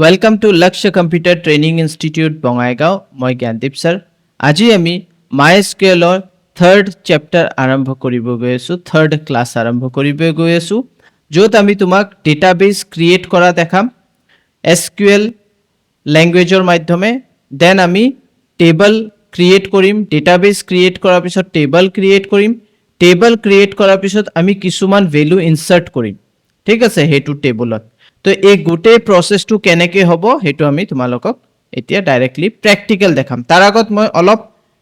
Welcome to Lakshya computer training institute Bongaigaon মই Gyandeep sir আজি আমি মাই স্কুৱেলৰ থাৰ্ড চেপ্টাৰ আৰম্ভ কৰিব গৈ আছোঁ থাৰ্ড ক্লাছ আৰম্ভ কৰিব গৈ আছোঁ য'ত আমি তোমাক ডেটাবেছ ক্ৰিয়েট কৰা দেখাম এছ কিউ এল লেংগুৱেজৰ মাধ্যমে দেন আমি টেবল ক্ৰিয়েট কৰিম ডেটাবেছ ক্ৰিয়েট কৰাৰ পিছত টেবল ক্ৰিয়েট কৰিম টেবল ক্ৰিয়েট কৰাৰ পিছত আমি কিছুমান ভেলু ইনচাৰ্ট কৰিম ঠিক আছে সেইটো টেবুলত তো এই গোটেই প্ৰচেছটো কেনেকৈ হ'ব, সেইটো আমি তোমালোকক এতিয়া ডাইৰেক্টলি প্ৰেক্টিকেল দেখাম। তাৰ আগত মই অলপ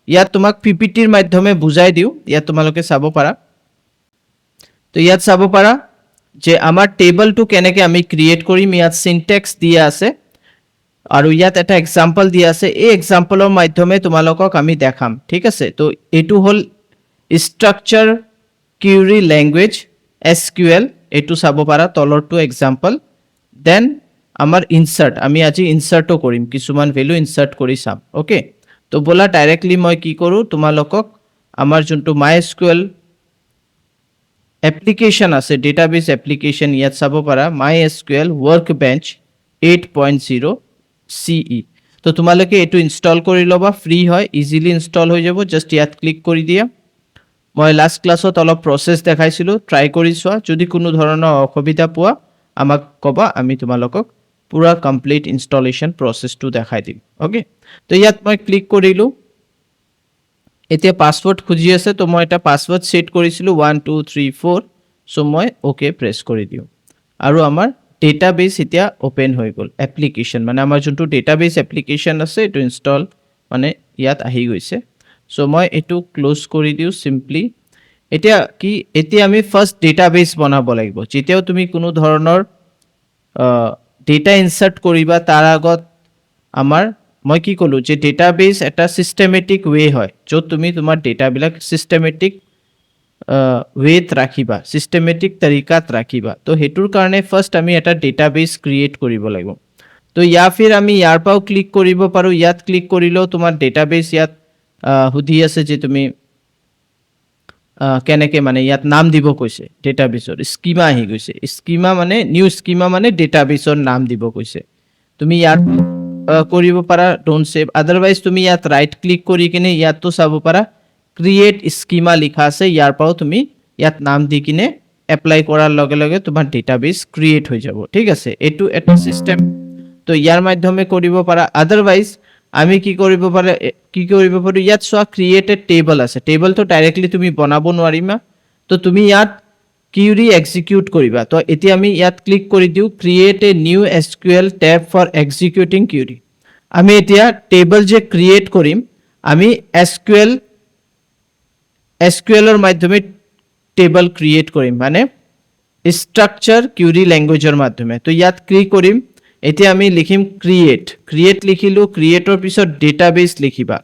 ইয়াত তোমাক পি পি টিৰ মাধ্যমে বুজাই দিওঁ, ইয়াত তোমালোকে চাব পাৰা। তো ইয়াত চাব পাৰা যে আমাৰ টেবলটো কেনেকৈ আমি ক্ৰিয়েট কৰিম, ইয়াত চিনটেক্স দিয়া আছে। আৰু ইয়াত এটা এক্সাম্পল দিয়া আছে, এই এক্সাম্পলৰ মাধ্যমে তোমালোকক আমি দেখাম, ঠিক আছে? তো এইটো হ'ল structure query language S Q L এইটো চাব পাৰা, তলৰটো এক্সাম্পল দেন আমাৰ ইনচাৰ্ট আমি আজি ইনচাৰ্টো কৰিম কিছুমান ভেলু ইনচাৰ্ট কৰি চাম অ'কে তো ব'লা ডাইৰেক্টলি মই কি কৰোঁ, তোমালোকক আমাৰ যোনটো মাই স্কুৱেল এপ্লিকেশ্যন আছে ডেটাবেছ এপ্লিকেশ্যন ইয়াত চাব পাৰা my S Q L workbench eight point zero' C E তো তোমালোকে এইটো ইনষ্টল কৰি ল'বা ফ্ৰী হয় ইজিলি ইনষ্টল হৈ যাব জাষ্ট ইয়াত ক্লিক কৰি দিয়া। মই লাষ্ট ক্লাছত অলপ প্ৰচেছ দেখাইছিলোঁ ট্ৰাই কৰি চোৱা, যদি কোনো ধৰণৰ অসুবিধা পোৱা আমাক ক'বা, আমি তোমালোকক পূৰা কমপ্লিট ইনষ্টলেশ্যন প্ৰচেছটো দেখাই দিম। অ'কে তো ইয়াত মই ক্লিক কৰিলোঁ। এতিয়া পাছৱৰ্ড খুজি আছে, তো মই এটা পাছৱৰ্ড ছেট কৰিছিলোঁ ওৱান টু থ্ৰী ফ'ৰ চ' মই অ'কে প্ৰেছ কৰি দিওঁ। আৰু আমাৰ ডেটাবেছ এতিয়া অ'পেন হৈ গ'ল এপ্লিকেশ্যন মানে আমাৰ যোনটো ডেটাবেছ এপ্লিকেশ্যন আছে, এইটো ইনষ্টল মানে ইয়াত আহি গৈছে। চ' মই এইটো ক্ল'জ কৰি দিওঁ চিম্পলি এতিয়া কি, এতিয়া আমি ফাৰ্ষ্ট ডেটাবেছ বনাব লাগিব। যেতিয়াও তুমি কোনো ধৰণৰ ডেটা ইনচাৰ্ট কৰিবা, তাৰ আগত আমাৰ, মই কি ক'লোঁ যে ডেটাবেছ এটা ছিষ্টেমেটিক ৱে হয়, য'ত তুমি তোমাৰ ডেটাবিলাক ছিষ্টেমেটিক ৱেত ৰাখিবা ছিষ্টেমেটিক তৰিকাত ৰাখিবা। তো সেইটোৰ কাৰণে ফাৰ্ষ্ট আমি এটা ডেটাবেছ ক্ৰিয়েট কৰিব লাগিব। তো ইয়া ফিৰ আমি ইয়াৰ পৰাও ক্লিক কৰিব পাৰোঁ, ইয়াত ক্লিক কৰিলেও তোমাৰ ডেটাবেছ ইয়াত সুধি আছে যে তুমি কেনেকে মানে ইয়াত নাম দিব কৈছে ডেটাবেছৰ স্কিমা আহি গৈছে। স্কিমা মানে নিউ স্কিমা মানে ডেটাবেছৰ নাম দিব কৈছে। তুমি ইয়াত কৰিব পাৰা ডোন্ট ছেভ আদাৰৱাইজ তুমি ইয়াত ৰাইট ক্লিক কৰি কিনে ইয়াতো চাব পাৰা। ক্ৰিয়েট স্কিমা লিখা আছে, ইয়াৰ পৰাও তুমি ইয়াত নাম দি কিনে এপ্লাই কৰাৰ লগে লগে তোমাৰ ডেটাবেছ ক্ৰিয়েট হৈ যাব। ঠিক আছে, এইটো এটা চিষ্টেম তো ইয়াৰ মাধ্যমে কৰিব পাৰা। আদাৰৱাইজ আমি কি কৰিব পাৰা কি কৰিব পাৰোঁ ইয়াত চোৱা ক্ৰিয়েটেড টেবল আছে। টেবলটো ডাইৰেক্টলি তুমি বনাব নোৱাৰিমা। তো তুমি ইয়াত কিউৰি এক্সিকিউট কৰিবা। তো এতিয়া আমি ইয়াত ক্লিক কৰি দিওঁ create a new S Q L for executing query আমি এতিয়া টেবল যে ক্ৰিয়েট কৰিম, আমি এছ কিউ এল মাধ্যমে টেবল ক্ৰিয়েট কৰিম। মানে ষ্ট্ৰাকচাৰ কিউৰি লেংগুৱেজৰ মাধ্যমে। তো ইয়াত ক্লিক কৰিম। এতিয়া আমি লিখিম ক্ৰিয়েট ক্ৰিয়েট লিখিলোঁ ক্ৰিয়েটৰ পিছত ডেটাবেছ লিখিবা।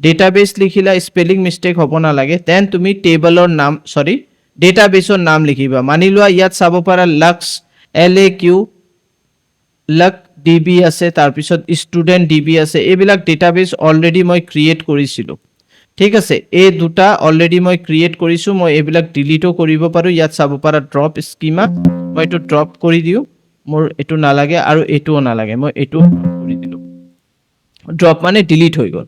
ডেটাবেছ লিখিলা স্পেলিং মিষ্টেক হ'ব নালাগে। দেন তুমি টেবলৰ নাম চৰি ডেটাবেছৰ নাম লিখিবা। মানি লোৱা, ইয়াত চাব পাৰা লাক্স এল এ কিউ লাক ডি বি আছে তাৰপিছত ষ্টুডেণ্ট ডি বি আছে। এইবিলাক ডেটাবেছ অলৰেডি মই ক্ৰিয়েট কৰিছিলোঁ। ঠিক আছে, এই দুটা অলৰেডি মই ক্ৰিয়েট কৰিছোঁ, মই এইবিলাক ডিলিটো কৰিব পাৰোঁ। ইয়াত চাব পাৰা ড্ৰপ স্কিমা মই এইটো ড্ৰপ কৰি দিওঁ। মোৰ এইটো নালাগে আৰু এইটোও নালাগে। মই এইটো কৰি দিলোঁ। ড্ৰপ মানে ডিলিট হৈ গ'ল।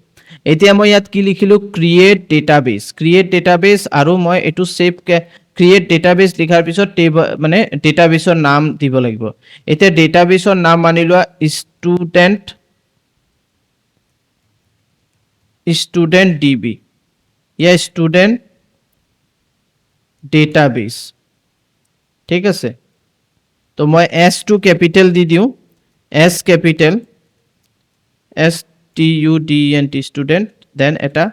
এতিয়া মই ইয়াত কি লিখিলোঁ? ক্ৰিয়েট ডেটাবেছ ক্ৰিয়েট ডেটাবেছ আৰু মই এইটো ছেভ ক্ৰিয়েট ডেটাবেছ লিখাৰ পিছত টেব মানে ডেটাবেছৰ নাম দিব লাগিব। এতিয়া ডেটাবেছৰ নাম মানি লোৱা ষ্টুডেণ্ট ষ্টুডেণ্ট ডি বি ইয়া ষ্টুডেণ্ট ডেটাবেছ ঠিক আছে? তো মই এছ টু কেপিটেল দি দিওঁ। S capital S T U D N T student then এটা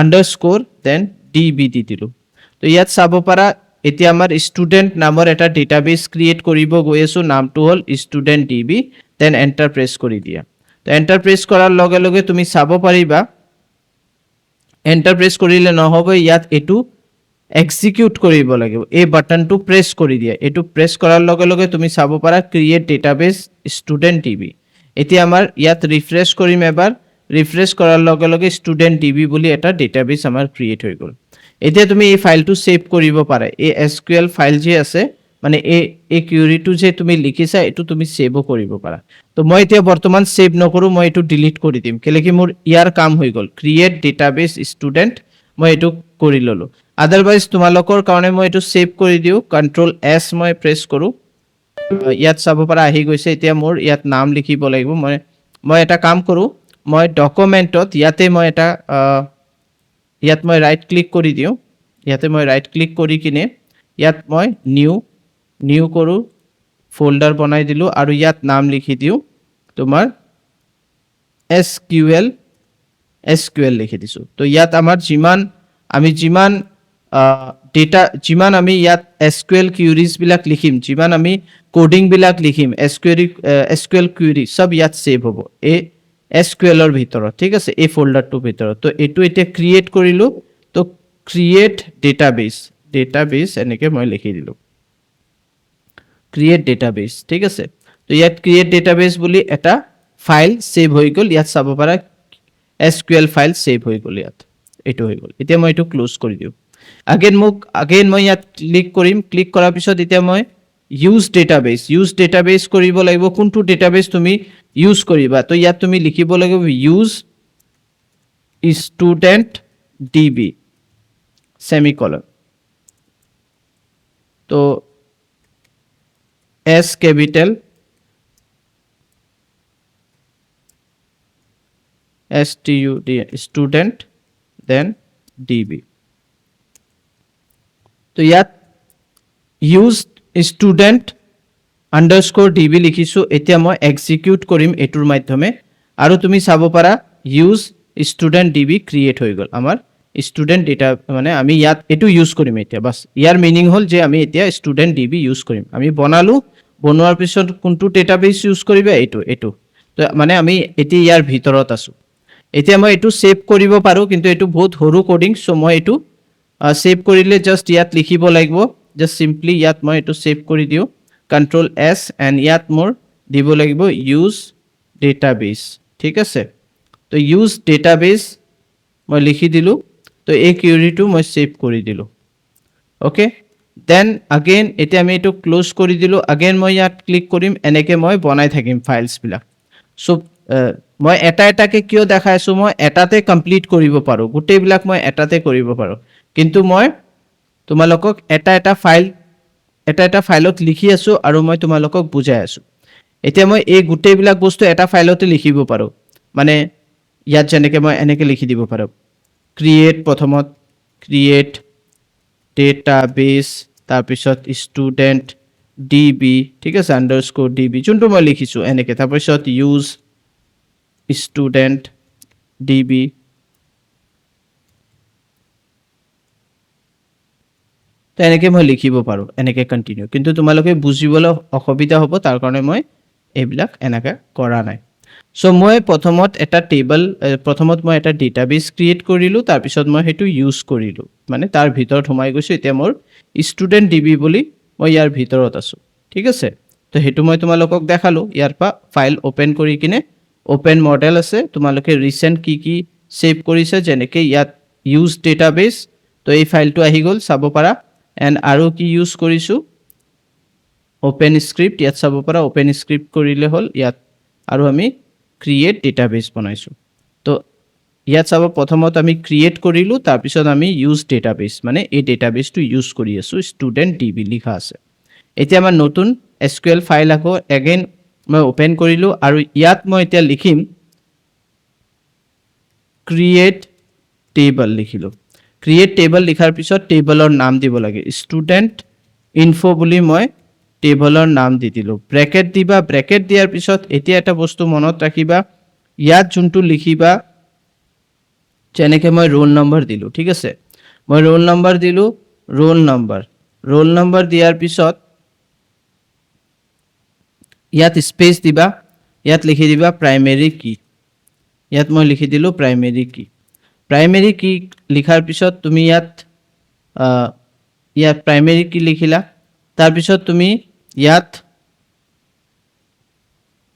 underscore then D B দি দিলোঁ। তো ইয়াত চাব পাৰা, এতিয়া আমাৰ ষ্টুডেণ্ট নামৰ এটা ডেটাবেছ ক্ৰিয়েট কৰিব গৈ আছোঁ, নামটো হ'ল student D B then enter press কৰি দিয়া। তো এণ্টাৰ প্ৰেছ কৰাৰ লগে লগে তুমি চাব পাৰিবা এণ্টাৰ প্ৰেছ কৰিলে নহ'ব ইয়াত এইটো এক্সিকিউট কৰিব লাগিব এই বাটনটো প্ৰেছ কৰি দিয়া। এইটো প্ৰেছ কৰাৰ লগে লগে তুমি চাব পাৰা ক্ৰিয়েট ডেটাবেছ ষ্টুডেণ্ট টিভি এতিয়া আমাৰ ইয়াত ৰিফ্ৰেছ কৰিম এবাৰ। ৰিফ্ৰেছ কৰাৰ লগে লগে ষ্টুডেণ্ট টিভি বুলি এটা ডেটাবেছ আমাৰ ক্ৰিয়েট হৈ গ'ল। এতিয়া তুমি এই ফাইলটো ছেভ কৰিব পাৰা। এই এছ কিউ ফাইল যে আছে মানে এই এই কিউৰিটো যে তুমি লিখিছা, এইটো তুমি ছেভো কৰিব পাৰা। তো মই এতিয়া বৰ্তমান ছেভ নকৰোঁ, মই এইটো ডিলিট কৰি দিম। কেলে কি মোৰ ইয়াৰ কাম হৈ গ'ল। ক্ৰিয়েট ডেটাবেছ ষ্টুডেণ্ট মই এইটো কৰি ল'লোঁ। আদাৰৱাইজ তোমালোকৰ কাৰণে মই এইটো ছেভ কৰি দিওঁ। কণ্ট্ৰল এছ মই প্ৰেছ কৰোঁ। ইয়াত চাব পৰা আহি গৈছে। এতিয়া মোৰ ইয়াত নাম লিখিব লাগিব। মই মই এটা কাম কৰোঁ। মই ডকুমেণ্টত ইয়াতে মই এটা ইয়াত মই ৰাইট ক্লিক কৰি দিওঁ। ইয়াতে মই ৰাইট ক্লিক কৰি কিনে ইয়াত মই নিউ নিউ কৰোঁ। ফ'ল্ডাৰ বনাই দিলোঁ আৰু ইয়াত নাম লিখি দিওঁ। তোমাৰ S Q L S Q L লিখি দিছোঁ। তো ইয়াত আমাৰ যিমান, আমি যিমান ডেটা যিমান আমি ইয়াত এছ কিউ কিউৰিজবিলাক লিখিম, যিমান আমি ক'ডিংবিলাক লিখিম S Q S Q query চব ইয়াত ছেভ হ'ব, এই এছ কিউ ভিতৰত, ঠিক আছে? এই ফ'ল্ডাৰটোৰ ভিতৰত। তো এইটো এতিয়া ক্ৰিয়েট কৰিলোঁ, তো ক্ৰিয়েট ডেটাবেছ ডেটাবেছ এনেকৈ মই লিখি দিলোঁ। ক্ৰিয়েট ডেটাবেছ ঠিক আছে? তো ইয়াত ক্ৰিয়েট ডেটাবেছ বুলি এটা ফাইল ছেভ হৈ গ'ল, ইয়াত চাব পাৰা এছ কিউ ফাইল ছেভ হৈ গ'ল ইয়াত। এইটো হৈ গ'ল। এতিয়া মই এইটো ক্ল'জ কৰি দিওঁ। আগেন মোক আগেন মই ইয়াত ক্লিক কৰিম। ক্লিক কৰাৰ পিছত এতিয়া মই ইউজ ডেটাবেছ ইউজ ডেটাবেছ কৰিব লাগিব। কোনটো ডেটাবেছ তুমি ইউজ কৰিবা? তো ইয়াত তুমি লিখিব লাগিব use student D B semicolon তো S capital, S T U D, student, then DB তো ইয়াত use student underscore D B লিখিছোঁ এতিয়া মই এক্সিকিউট কৰিম এইটোৰ মাধ্যমে আৰু তুমি চাব পাৰা use student D B create হৈ গ'ল আমাৰ ষ্টুডেণ্ট ডেটা মানে আমি ইয়াত এইটো ইউজ কৰিম এতিয়া বাছ ইয়াৰ মিনিং হ'ল যে আমি এতিয়া ষ্টুডেণ্ট ডি বি ইউজ কৰিম আমি বনালোঁ বনোৱাৰ পিছত কোনটো ডেটাবেছ ইউজ কৰিবা এইটো এইটো তো মানে আমি এতিয়া ইয়াৰ ভিতৰত আছোঁ এতিয়া মই এইটো ছেভ কৰিব পাৰোঁ কিন্তু এইটো বহুত সৰু ক'ডিং চ' মই এইটো ছেভ কৰিলে জাষ্ট ইয়াত লিখিব লাগিব। জাষ্ট চিম্পলি ইয়াত মই এইটো ছেভ কৰি দিওঁ। কণ্ট্ৰল এছ এণ্ড ইয়াত মোৰ দিব লাগিব ইউজ ডেটাবেছ ঠিক আছে? তো ইউজ ডেটাবেছ মই লিখি দিলোঁ। তো এই কিউৰিটো মই ছেভ কৰি দিলোঁ। অ'কে দেন আগেইন এতিয়া আমি এইটো ক্ল'জ কৰি দিলোঁ। আগেইন মই ইয়াত ক্লিক কৰিম। এনেকৈ মই বনাই থাকিম ফাইলছবিলাক চ' মই এটা এটাকৈ কিয় দেখাই আছোঁ মই এটাতে কমপ্লিট কৰিব পাৰোঁ। গোটেইবিলাক মই এটাতে কৰিব পাৰোঁ। কিন্তু মই তোমালোকক এটা এটা ফাইল, এটা এটা ফাইলত লিখি আছোঁ আৰু মই তোমালোকক বুজাই আছোঁ। এতিয়া মই এই গোটেইবিলাক বস্তু এটা ফাইলতে লিখিব পাৰোঁ। মানে ইয়াত যেনেকৈ মই এনেকৈ লিখি দিব পাৰোঁ। ক্ৰিয়েট প্ৰথমত ক্ৰিয়েট ডেটাবেছ তাৰপিছত ষ্টুডেণ্ট ডি বি ঠিক আছে আণ্ডাৰ স্ক'ৰ ডি বি যোনটো মই লিখিছোঁ এনেকৈ। তাৰপিছত ইউজ ষ্টুডেণ্ট ডি বি তো এনেকৈ মই লিখিব পাৰোঁ, এনেকৈ কণ্টিনিউ কিন্তু তোমালোকে বুজিবলৈ অসুবিধা হ'ব, তাৰ কাৰণে মই এইবিলাক এনেকৈ কৰা নাই। চ' মই প্ৰথমত এটা টেবল প্ৰথমত মই এটা ডেটাবেছ ক্ৰিয়েট কৰিলোঁ, তাৰপিছত মই সেইটো ইউজ কৰিলোঁ। মানে তাৰ ভিতৰত সোমাই গৈছোঁ, এতিয়া মোৰ ষ্টুডেণ্ট ডি বি বুলি মই ইয়াৰ ভিতৰত আছোঁ। ঠিক আছে? তো সেইটো মই তোমালোকক দেখালোঁ। ইয়াৰ পৰা ফাইল অ'পেন কৰি কিনে অ'পেন মডেল আছে। তোমালোকে ৰিচেণ্ট কি কি ছেভ কৰিছে, যেনেকৈ ইয়াত ইউজ ডেটাবেছ তো এই ফাইলটো আহি গ'ল, চাব পাৰা। এণ্ড আৰু কি ইউজ কৰিছোঁ অ'পেন স্ক্ৰিপ্ট ইয়াত চাব পাৰা অ'পেন স্ক্ৰিপ্ট কৰিলে হ'ল, ইয়াত আৰু আমি ক্ৰিয়েট ডেটাবেছ বনাইছোঁ। তো ইয়াত চাব, প্ৰথমত আমি ক্ৰিয়েট কৰিলোঁ, তাৰপিছত আমি ইউজ ডেটাবেছ মানে এই ডেটাবেছটো ইউজ কৰি আছোঁ ষ্টুডেণ্ট ডি বি লিখা আছে। এতিয়া আমাৰ নতুন এছ কিউ ফাইল আকৌ এগেইন মই অ'পেন কৰিলোঁ, আৰু ইয়াত মই এতিয়া লিখিম ক্ৰিয়েট টেবল লিখিলোঁ। ক্ৰিয়েট টেবল লিখাৰ পিছত টেবলৰ নাম দিব লাগে। ষ্টুডেণ্ট ইনফো বুলি মই টেবলৰ নাম দি দিলোঁ। ব্ৰেকেট দিবা ব্ৰেকেট দিয়াৰ পিছত এতিয়া এটা বস্তু মনত ৰাখিবা। ইয়াত যোনটো লিখিবা, যেনেকৈ মই ৰোল নম্বৰ দিলোঁ, ঠিক আছে? মই ৰোল নম্বৰ দিলোঁ ৰোল নম্বৰ ৰোল নম্বৰ দিয়াৰ পিছত ইয়াত স্পেচ দিবা। ইয়াত লিখি দিবা প্ৰাইমেৰী কি ইয়াত মই লিখি দিলোঁ প্ৰাইমেৰী কি প্ৰাইমেৰী কি লিখাৰ পিছত তুমি ইয়াত ইয়াত প্ৰাইমেৰী কি লিখিলা। তাৰপিছত তুমি ইয়াত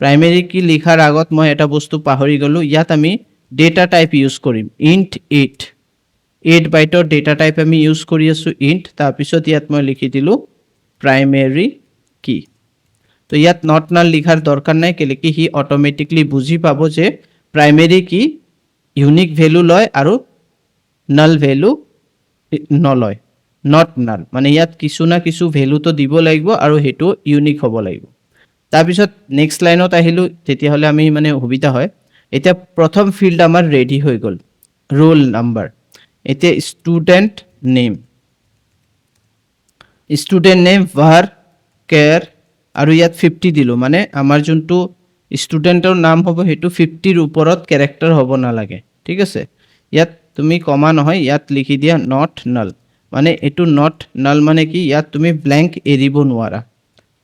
প্ৰাইমেৰী কি লিখাৰ আগত মই এটা বস্তু পাহৰি গ'লোঁ। ইয়াত আমি ডেটা টাইপ ইউজ কৰিম। ইণ্ট এইট এইট বাইটৰ ডেটা টাইপ আমি ইউজ কৰি আছোঁ ইণ্ট তাৰপিছত ইয়াত মই লিখি দিলোঁ প্ৰাইমেৰী কি তো ইয়াত নট নাল লিখাৰ দৰকাৰ নাই কেলে কি সি অট'মেটিকলি বুজি পাব যে প্ৰাইমেৰী কি ইউনিক ভেলু লয় আৰু নাল ভেলু নলয় নট নাল মানে ইয়াত কিছু না কিছু ভেলুটো দিব লাগিব আৰু সেইটো ইউনিক হ'ব লাগিব। তাৰপিছত নেক্সট লাইনত আহিলোঁ, তেতিয়াহ'লে আমি মানে সুবিধা হয়। এতিয়া প্ৰথম ফিল্ড আমাৰ ৰেডি হৈ গ'ল। ৰোল নাম্বাৰ এতিয়া student name student name varchar আৰু ইয়াত ফিফটি দিলোঁ। মানে আমাৰ যোনটো ষ্টুডেণ্টৰ নাম হ'ব, সেইটো ফিফটিৰ ওপৰত কেৰেক্টাৰ হ'ব নালাগে। ঠিক আছে? ইয়াত তুমি কমা নহয়, ইয়াত লিখি দিয়া নট নাল মানে এইটো নট নাল মানে কি? ইয়াত তুমি ব্লেংক এৰিব নোৱাৰা।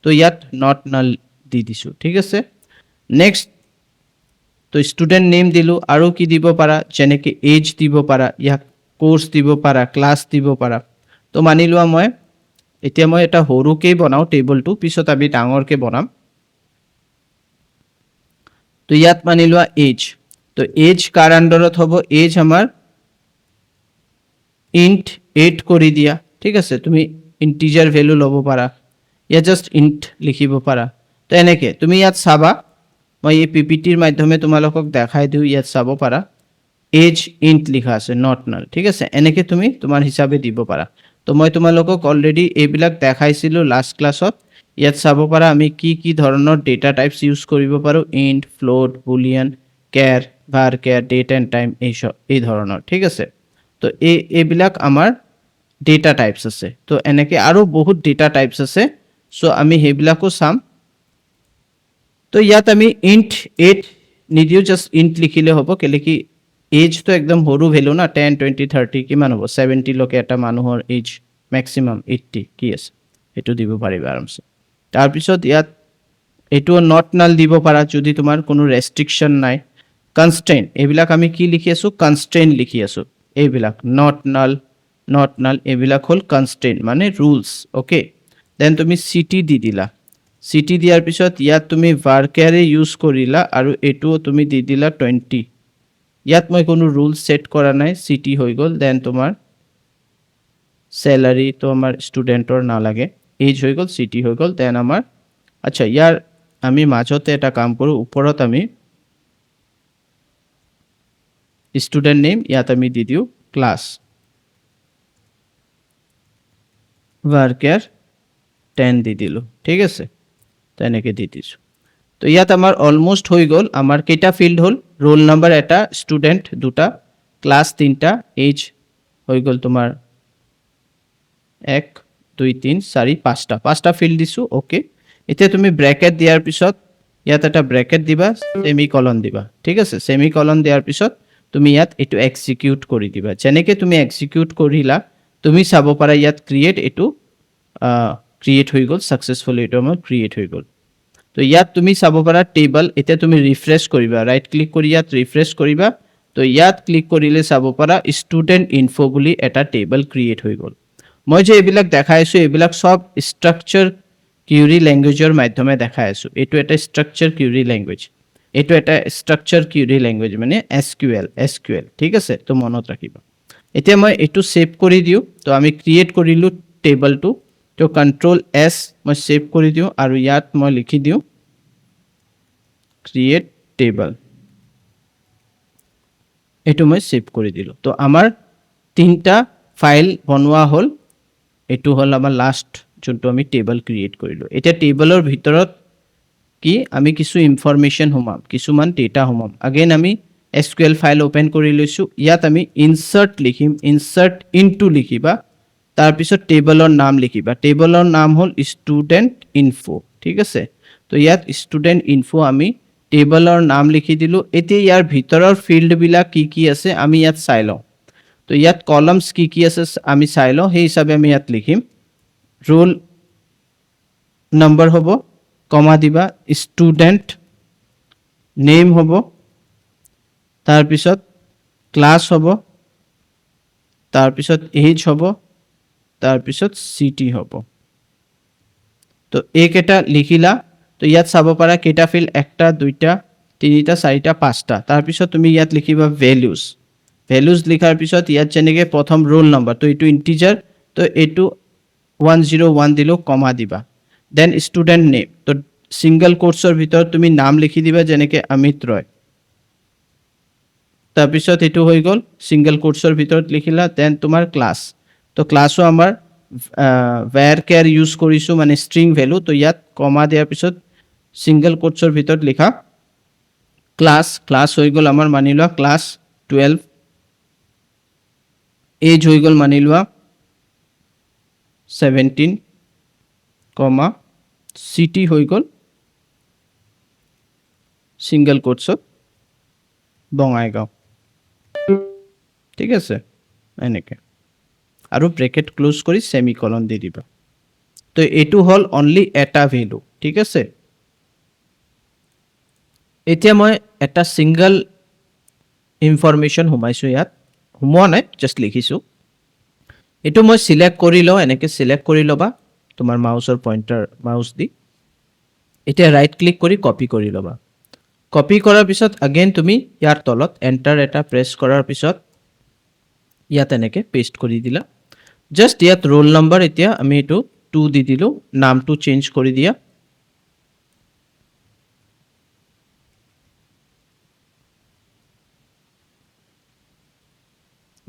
তো ইয়াত নট নাল দি দিছোঁ। ঠিক আছে? নেক্সট তো ষ্টুডেণ্ট নেম দিলোঁ। আৰু কি দিব পাৰা? যেনেকৈ এজ দিব পাৰা, ইয়াক কোৰ্চ দিব পাৰা ক্লাছ দিব পাৰা। তো মানি লোৱা মই। এতিয়া মই এটা সৰুকেই বনাওঁ টেবলটো পিছত আমি ডাঙৰকৈ বনাম। তো ইয়াত মানি লোৱা এজ তো এজ কাৰ আণ্ডাৰত হ'ব? এজ আমাৰ ইণ্ট এইট কৰি দিয়া। ঠিক আছে, তুমি ইণ্টিজাৰ ভেলু ল'ব পাৰা। ইয়াত জাষ্ট ইণ্ট লিখিব পাৰা। তো এনেকৈ, তুমি ইয়াত চাবা, মই এই পি মাধ্যমে তোমালোকক দেখাই দিওঁ, ইয়াত চাব পাৰা। এজ ইণ্ট লিখা আছে নট নাল ঠিক আছে, এনেকৈ তুমি তোমাৰ হিচাপে দিব পাৰা। তো মই তোমালোকক অলৰেডি এইবিলাক দেখাইছিলোঁ লাষ্ট ক্লাছত ইয়াত চাব পাৰা আমি কি কি ধৰণৰ ডেটা টাইপছ ইউজ কৰিব পাৰোঁ int float boolean char varchar date and time এই সব এই ধৰণৰ, ঠিক আছে? তো এই, এইবিলাক আমাৰ ডেটা টাইপছ আছে। তো এনেকৈ আৰু বহুত ডেটা টাইপছ আছে। চ' আমি সেইবিলাকো চাম। তো ইয়াত আমি ইণ্ট এইট নিদিওঁ জাষ্ট ইণ্ট লিখিলে হ'ব। কেলে কি এজটো একদম সৰু ভেলু না টেন টুৱেণ্টি থাৰ্টি কিমান হ'ব? ছেভেণ্টিলৈকে এটা মানুহৰ এজ মেক্সিমাম এইট্টি কি আছে? সেইটো দিব পাৰিবা আৰামছে। তাৰপিছত ইয়াত এইটো নট নাল দিব পাৰা যদি তোমাৰ কোনো ৰেষ্ট্ৰিকশ্যন নাই। কনষ্ট্ৰেইন এইবিলাক আমি কি লিখি আছোঁ? কনষ্ট্ৰেইন লিখি আছোঁ। এইবিলাক নট নাল নট নাল এইবিলাক হ'ল কনষ্ট্ৰেইন মানে ৰুলছ অ'কে দেন তুমি চিটি দি দিলা। চিটি দিয়াৰ পিছত ইয়াত তুমি ভাৰকেয়াৰে ইউজ কৰিলা আৰু এইটোও তুমি দি দিলা টুৱেণ্টি ইয়াত মই কোনো ৰুল ছেট কৰা নাই চিটি হৈ গ'ল দেন তোমাৰ চেলাৰীটো আমাৰ ষ্টুডেণ্টৰ নালাগে। এজ হৈ গ'ল চিটি হৈ গ'ল দেন আমাৰ আচ্ছা ইয়াৰ আমি মাজতে এটা কাম কৰোঁ ওপৰত আমি ষ্টুডেণ্ট নেম ইয়াত আমি দি দিওঁ ক্লাছ ভাৰকেয়াৰ টেন দি দিলোঁ, ঠিক আছে? তেনেকৈ দি দিছোঁ। তো ইয়াত আমাৰ অলম'ষ্ট হৈ গ'ল, আমাৰ কেইটা ফিল্ড হ'ল? ৰোল নাম্বাৰ এটা ষ্টুডেণ্ট দুটা ক্লাছ তিনিটা এজ হৈ গ'ল তোমাৰ এক দুই, তিনি, চাৰি, পাঁচটা। পাঁচটা ফিল্ড দিছোঁ অ'কে এতিয়া তুমি ব্ৰেকেট দিয়াৰ পিছত, ইয়াত এটা ব্ৰেকেট দিবা ছেমি কলন দিবা। ঠিক আছে? ছেমি কলন দিয়াৰ পিছত, তুমি ইয়াত এইটো এক্সিকিউট কৰি দিবা। যেনেকৈ তুমি এক্সিকিউট কৰিলা, তুমি চাব পাৰা ইয়াত ক্ৰিয়েট এইটো ক্ৰিয়েট হৈ গ'ল ছাকচেছফুলি এইটো আমাৰ ক্ৰিয়েট হৈ গ'ল। তো ইয়াত তুমি চাব পাৰা টেবল এতিয়া তুমি ৰিফ্ৰেছ কৰিবা। ৰাইট ক্লিক কৰি ইয়াত ৰিফ্ৰেছ কৰিবা। তো ইয়াত ক্লিক কৰিলে চাব পাৰা ষ্টুডেণ্ট ইনফো বুলি এটা টেবল ক্ৰিয়েট হৈ গ'ল। মই যে এইবিলাক দেখাই আছোঁ, এইবিলাক চব ষ্ট্ৰাকচাৰ কিউৰি লেংগুৱেজৰ মাধ্যমে দেখাই আছোঁ। এইটো এটা ষ্ট্ৰাকচাৰ কিউৰি লেংগুৱেজ এইটো এটা ষ্ট্ৰাকচাৰ কিউৰি লেংগুৱেজ মানে S Q L S Q L ঠিক আছে? তো মনত ৰাখিবা। এতিয়া মই এইটো ছেভ কৰি দিওঁ। তো আমি ক্ৰিয়েট কৰিলোঁ টেবলটো তো কণ্ট্ৰল এছ মই ছেভ কৰি দিওঁ আৰু ইয়াত মই লিখি দিওঁ ক্ৰিয়েট টেবল এইটো মই ছেভ কৰি দিলোঁ। তো আমাৰ তিনিটা ফাইল বনোৱা হ'ল। এইটো হ'ল আমাৰ লাষ্ট যোনটো আমি টেবল ক্ৰিয়েট কৰিলোঁ। এতিয়া টেবলৰ ভিতৰত কি আমি কিছু ইনফৰমেশ্যন সোমাম, কিছুমান ডেটা সোমাম। আগেইন আমি এছ কিউ ফাইল অ'পেন কৰি লৈছোঁ। ইয়াত আমি ইনচাৰ্ট লিখিম ইনচাৰ্ট ইনটু লিখিবা, তাৰপিছত টেবলৰ নাম লিখিবা। টেবলৰ নাম হ'ল ষ্টুডেণ্ট ইনফো ঠিক আছে? তো ইয়াত ষ্টুডেণ্ট ইনফো আমি টেবলৰ নাম লিখি দিলোঁ। এতিয়া ইয়াৰ ভিতৰৰ ফিল্ডবিলাক কি কি আছে, আমি ইয়াত চাই লওঁ। তো ইয়াত কলমছ কি কি আছে আমি চাই লওঁ, সেই হিচাপে আমি ইয়াত লিখিম। ৰোল নম্বৰ হ'ব, কমা দিবা ষ্টুডেণ্ট নেম হ'ব, তাৰপিছত ক্লাছ হ'ব, তাৰপিছত এজ হ'ব, তাৰপিছত চিটি হ'ব। তো এইকেইটা লিখিলা, তো ইয়াত চাব পাৰা কেইটা ফিল্ড একটা, দুইটা, তিনিটা, চাৰিটা, পাঁচটা। তাৰপিছত তুমি ইয়াত লিখিবা ভেলিউজ ভেলিউজ লিখাৰ পিছত ইয়াত যেনেকৈ প্ৰথম ৰোল নম্বৰ তো এইটো ইণ্টিজাৰ তো এইটো ওৱান জিৰ' ওৱান দিলেও কমা দিবা। দেন ষ্টুডেণ্ট নেম তো ছিংগল কোৰ্চৰ ভিতৰত তুমি নাম লিখি দিবা যেনেকে অমিত ৰয় তাৰপিছত এইটো হৈ গ'ল ছিংগল কোৰ্চৰ ভিতৰত লিখিলা দেন তোমাৰ ক্লাছ তো ক্লাছো আমাৰ ৱেৰ কেয়াৰ ইউজ কৰিছোঁ মানে ষ্ট্ৰিং ভেলু তো ইয়াত কমা দিয়াৰ পিছত ছিংগল কোৰ্চৰ ভিতৰত লিখা। ক্লাছ ক্লাছ হৈ গ'ল আমাৰ, মানি লোৱা ক্লাছ টুৱেলভ এজ হৈ গ'ল মানি লোৱা ছেভেণ্টিন কমা চিটি হৈ গ'ল ছিংগল কোৰ্চত বঙাইগাঁও ঠিক আছে এনেকৈ আৰু ব্ৰেকেট ক্ল'জ কৰি ছেমি কলন দি দিবা তো এইটো হ'ল অনলি এটা ভেলু ঠিক আছে এতিয়া মই এটা ছিংগল ইনফৰমেশ্যন সোমাইছোঁ ইয়াত সোমোৱা নাই জাষ্ট লিখিছোঁ। এইটো মই চিলেক্ট কৰি লওঁ, এনেকৈ চিলেক্ট কৰি ল'বা, তোমাৰ মাউচৰ পইণ্টাৰ মাউচ দি। এতিয়া ৰাইট ক্লিক কৰি কপি কৰি ল'বা। কপি কৰাৰ পিছত আগেইন তুমি ইয়াৰ তলত এণ্টাৰ এটা প্ৰেছ কৰাৰ পিছত ইয়াত এনেকৈ পেষ্ট কৰি দিলা। জাষ্ট ইয়াত ৰোল নম্বৰ এতিয়া আমি এইটো টু দি দিলোঁ, নামটো চেঞ্জ কৰি দিয়া।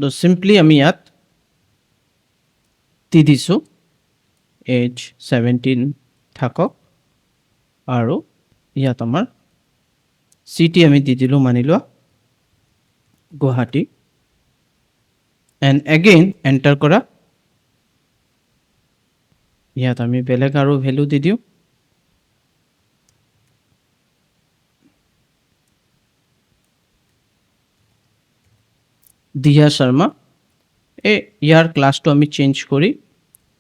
তো চিম্পলি আমি ইয়াত দি দিছোঁ এজ ছেভেণ্টিন থাকক আৰু ইয়াত আমাৰ চিটি আমি দি দিলোঁ মানি লোৱা গুৱাহাটী এণ্ড এগেইন এণ্টাৰ কৰা ইয়াত আমি বেলেগ আৰু ভেলু দি দিওঁ দিয়া শৰ্মা এই ইয়াৰ ক্লাছটো আমি চেঞ্জ কৰি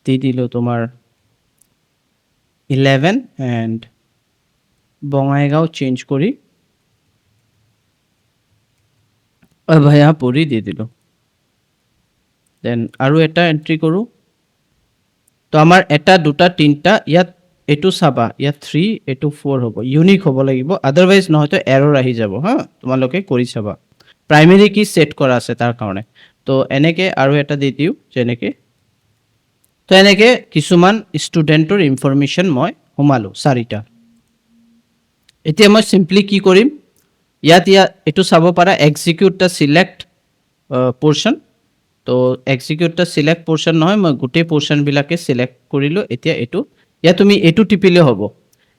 দি দিলোঁ তোমাৰ ইলেভেন এণ্ড বঙাইগাঁও চেঞ্জ কৰি অভয়াপুৰী দি দিলোঁ। দেন আৰু এটা এণ্ট্ৰি কৰোঁ তো আমাৰ এটা, দুটা, তিনিটা, ইয়াত এইটো চাবা ইয়াত থ্ৰী এইটো ফ'ৰ হ'ব। ইউনিক হ'ব লাগিব আদাৰৱাইজ নহয়তো এৰৰ আহি যাব, হা? তোমালোকে কৰি চাবা। প্ৰাইমেৰী কি ছেট কৰা আছে তাৰ কাৰণে তো এনেকৈ আৰু এটা দি দিওঁ যেনেকৈ তো এনেকৈ কিছুমান ষ্টুডেণ্টৰ ইনফৰমেশ্যন মই সোমালোঁ চাৰিটা। এতিয়া মই চিম্পলি কি কৰিম? ইয়াত ইয়াত এইটো চাব পাৰা এক্সিকিউট দ্য চিলেক্ট পৰ্চন তো এক্সিকিউট দ্য চিলেক্ট পৰ্চন নহয়, মই গোটেই পৰ্চনবিলাকে চিলেক্ট কৰিলোঁ, এতিয়া এইটো। ইয়াত তুমি এইটো টিপিলে হ'ব।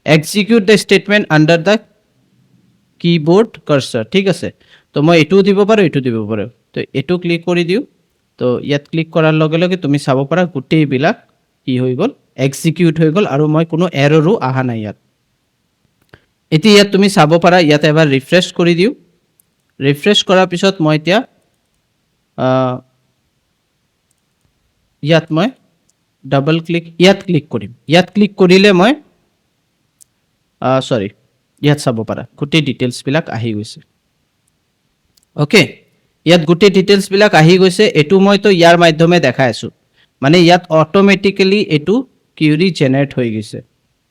Execute the statement under the keyboard cursor ঠিক আছে? তো মই এইটোও দিব পাৰোঁ এইটো দিব পাৰোঁ। তো এইটো ক্লিক কৰি দিওঁ। তো ইয়াত ক্লিক কৰাৰ লগে লগে তুমি চাব পাৰা গোটেইবিলাক কি হৈ গ'ল এক্সিকিউট হৈ গ'ল আৰু মই কোনো এৰৰো অহা নাই ইয়াত। এতিয়া ইয়াত তুমি চাব পাৰা, ইয়াত এবাৰ ৰিফ্ৰেছ কৰি দিওঁ। ৰিফ্ৰেছ কৰাৰ পিছত মই এতিয়া ইয়াত মই ডাবল ক্লিক ইয়াত ক্লিক কৰিম। ইয়াত ক্লিক কৰিলে মই চৰি ইয়াত চাব পাৰা। গোটেই ডিটেইলছবিলাক আহি গৈছে। অ'কে ইয়াত গোটেই ডিটেইলছবিলাক আহি গৈছে। এইটো মইতো ইয়াৰ মাধ্যমে দেখাই আছোঁ। মানে ইয়াত অট'মেটিকেলি এইটো কিউৰি জেনেৰেট হৈ গৈছে।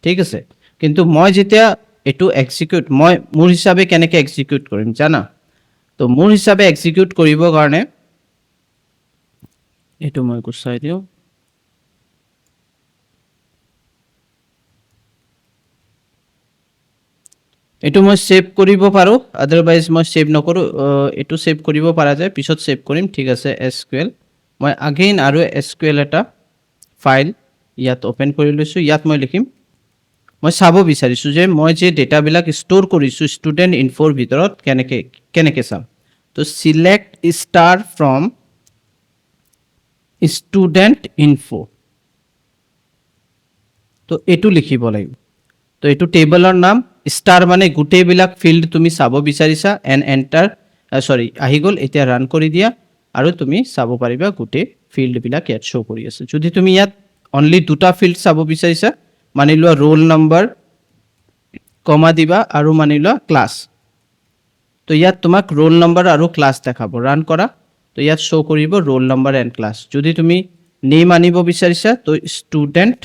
ঠিক আছে? কিন্তু মই যেতিয়া এইটো এক্সিকিউট মই মোৰ হিচাপে কেনেকৈ এক্সিকিউট কৰিম জানা? তো মোৰ হিচাপে এক্সিকিউট কৰিবৰ কাৰণে, এইটো মই গুচাই দিওঁ। এইটো মই ছেভ কৰিব পাৰোঁ আদাৰৱাইজ মই ছেভ নকৰোঁ এইটো ছেভ কৰিব পৰা যায়, পিছত ছেভ কৰিম, ঠিক আছে এছ কিউ মই আগেইন আৰু এছ কিউ এটা ফাইল ইয়াত অ'পেন কৰি লৈছোঁ, ইয়াত মই লিখিম। মই চাব বিচাৰিছোঁ যে মই যে ডেটাবিলাক ষ্ট'ৰ কৰিছোঁ ষ্টুডেণ্ট ইনফ'ৰ ভিতৰত, কেনেকৈ কেনেকৈ চাম। তো select star from student info তো এইটো লিখিব লাগিব। তো এইটো টেবলৰ নাম ষ্টাৰ মানে গোটেইবিলাক ফিল্ড তুমি চাব বিচাৰিছা এণ্ড এণ্টাৰ চৰি আহি গ'ল, এতিয়া ৰান কৰি দিয়া, আৰু তুমি চাব পাৰিবা গোটেই ফিল্ডবিলাক ইয়াত শ্ব' কৰি আছে। যদি তুমি ইয়াত অনলি দুটা ফিল্ড চাব বিচাৰিছা, মানি লোৱা ৰোল নম্বৰ কমা দিবা, আৰু মানি লোৱা ক্লাছ তো ইয়াত তোমাক ৰোল নম্বৰ আৰু ক্লাছ দেখাব। ৰান কৰা, তো ইয়াত শ্ব' কৰিব ৰোল নম্বৰ এণ্ড ক্লাছ যদি তুমি নেম আনিব বিচাৰিছা, তো ষ্টুডেণ্ট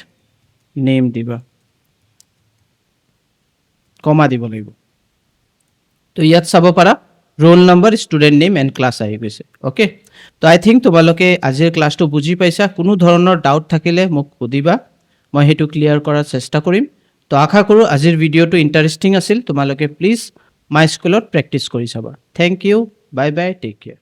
নেম দিবা। কমা দিব লাগিব। তো ইয়াত চাব পাৰা roll number student name and class আহি গৈছে অ'কে তো আই থিংক তোমালোকে আজিৰ ক্লাছটো বুজি পাইছা, কোনো ধৰণৰ ডাউট থাকিলে মোক সুধিবা, মই সেইটো ক্লিয়াৰ কৰাৰ চেষ্টা কৰিম। তো আশা কৰোঁ আজিৰ ভিডিঅ'টো ইণ্টাৰেষ্টিং আছিল, তোমালোকে প্লিজ মাই স্কুলত প্ৰেক্টিছ কৰি চাবা। Thank you bye bye take care